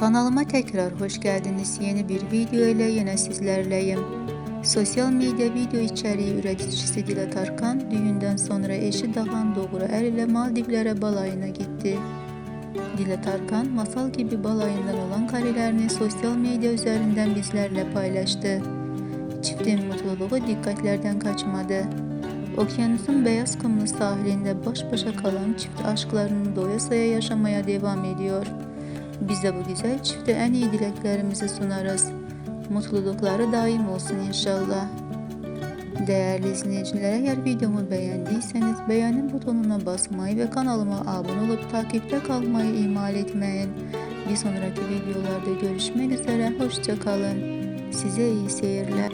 Kanalıma tekrar hoş geldiniz. Yeni bir video ile yine sizlerleyim. Sosyal medya video içeriği üreticisi Dilat Arkan, düğünden sonra eşi Dahan Doğru Er ile Maldivlere balayına gitti. Dilat Arkan, masal gibi balayından olan karelerini sosyal medya üzerinden bizlerle paylaştı. Çiftin mutluluğu dikkatlerden kaçmadı. Okyanusun beyaz kumlu sahilinde baş başa kalan çift aşklarını doyasıya yaşamaya devam ediyor. Biz de bu güzel çifte en iyi dileklerimizi sunarız. Mutlulukları daim olsun inşallah. Değerli izleyiciler eğer videomu beğendiyseniz beğenin butonuna basmayı ve kanalıma abone olup takipte kalmayı ihmal etmeyin. Bir sonraki videolarda görüşmek üzere hoşça kalın. Size iyi seyirler.